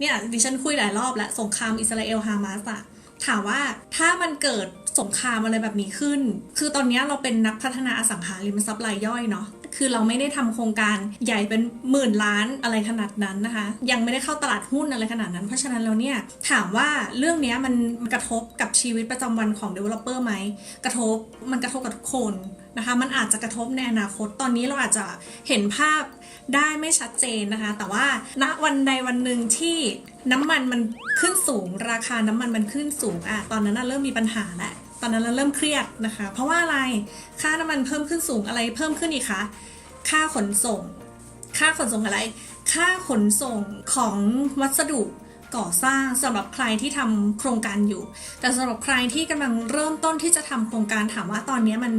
เนี่ยดิฉันคุยหลายรอบแล้วสงครามอิสราเอลฮามาสอะถามว่าถ้ามันเกิดสงครามอะไรแบบนี้ขึ้น คือตอนนี้เราเป็นนักพัฒนาอสังหาริมทรัพย์รายย่อยเนาะ คือเราไม่ได้ทำโครงการใหญ่เป็นหมื่นล้านอะไรขนาดนั้นนะคะ ยังไม่ได้เข้าตลาดหุ้นอะไรขนาดนั้น เพราะฉะนั้นแล้วเนี่ยถามว่าเรื่องนี้มันกระทบกับชีวิตประจำวันของ developer ไหม กระทบ มันกระทบกับทุกคนนะคะ มันอาจจะกระทบในอนาคต ตอนนี้เราอาจจะเห็นภาพ ได้ไม่ชัดเจนนะคะ แต่ว่าณวันใดวันหนึ่งที่น้ำมันมันขึ้นสูง ราคาน้ำมันมันขึ้นสูงอะตอนนั้นเริ่มมีปัญหาแหล้วตอนนั้นเราเริ่มเครียดนะคะ เพราะว่าอะไรค่าน้ำมันเพิ่มขึ้นสูงอะไรเพิ่มขึ้นอีกคะค่าขนส่ง ค่าขนส่งอะไร ค่าขนส่งของวัสดุก่อสร้างสำหรับใครที่ทำโครงการอยู่ แต่สำหรับใครที่กำลังเริ่มต้นที่จะทำโครงการถามว่าตอนนี้มัน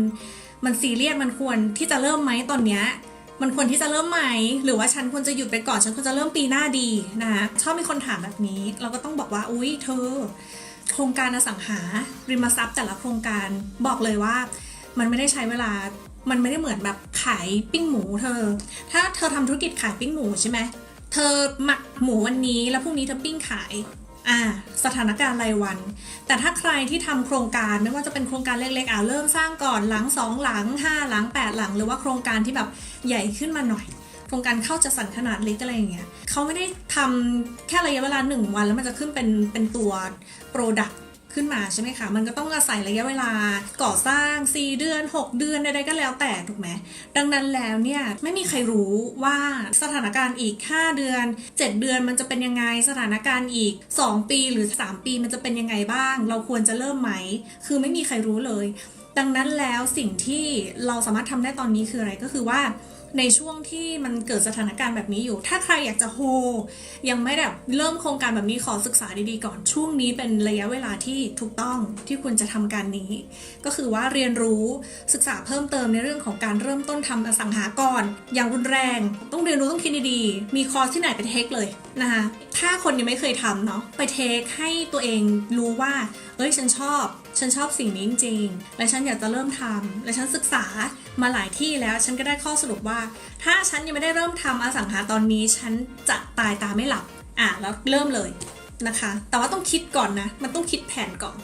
มันซีเรียสมันควรที่จะเริ่มไหมตอนเนี้ย มันควรที่จะเริ่มไหมหรือว่าฉันควรจะหยุดไปก่อน ฉันควรจะเริ่มปีหน้าดีนะคะชอบมีคนถามแบบนี้ เราก็ต้องบอกว่า อุ้ยเธอ โครงการอสังหา ริมทรัพย์แต่ละโครงการบอกเลยว่า มันไม่ได้ใช้เวลา มันไม่ได้เหมือนแบบขายปิ้งหมู เธอ ถ้าเธอทำธุรกิจขายปิ้งหมูใช่ไหมเธอหมักหมูวันนี้แล้วพรุ่งนี้เธอปิ้งขาย สถานการณ์รายวัน แต่ถ้าใครที่ทำโครงการไม่ว่าจะเป็นโครงการเล็กๆอ่าเริ่มสร้างก่อนหลังสองหลังห้าหลังแปดหลัง หรือว่าโครงการที่แบบใหญ่ขึ้นมาหน่อย โครงการเข้าจะสั่นขนาดเล็กอะไรอย่างเงี้ยเขาไม่ได้ทำแค่ระยะเวลาหนึ่งวันแล้วมันจะขึ้นเป็นเป็นตัวโปรดัก ขึ้นมาใช่ไหมคะ มันก็ต้องอาศัยระยะเวลาก่อสร้าง 4 เดือน 6 เดือนใดๆก็แล้วแต่ถูกไหม ดังนั้นแล้วเนี่ยไม่มีใครรู้ว่าสถานการณ์อีก 5 เดือน 7 เดือนมันจะเป็นยังไง สถานการณ์อีก 2 ปีหรือ 3 ปีมันจะเป็นยังไงบ้าง เราควรจะเริ่มไหม คือไม่มีใครรู้เลย ดังนั้นแล้วสิ่งที่เราสามารถทำได้ตอนนี้คืออะไรก็คือว่า ในช่วงที่มันเกิดสถานการณ์แบบนี้อยู่ ถ้าใครอยากจะโฮ ยังไม่แบบเริ่มโครงการแบบนี้ขอศึกษาดีๆก่อน ช่วงนี้เป็นระยะเวลาที่ถูกต้องที่คุณจะทำการนี้ ก็คือว่าเรียนรู้ศึกษาเพิ่มเติมในเรื่องของการเริ่มต้นทำอสังหาก่อนอย่างรุนแรง ต้องเรียนรู้ต้องคิดดีๆ มีคอร์สที่ไหนไปเทคเลยนะคะถ้าคนยังไม่เคยทำเนาะไปเทคให้ตัวเองรู้ว่า เอ้ยฉันชอบ ฉันชอบสิ่งนี้จริงๆ และฉันอยากจะเริ่มทำและฉันศึกษามาหลายที่แล้ว ฉันก็ได้ข้อสรุปว่า ถ้าฉันยังไม่ได้เริ่มทำอสังหาตอนนี้ ฉันจะตายตาไม่หลับ อะแล้วเริ่มเลยนะคะ แต่ว่าต้องคิดก่อนนะ มันต้องคิดแผนก่อน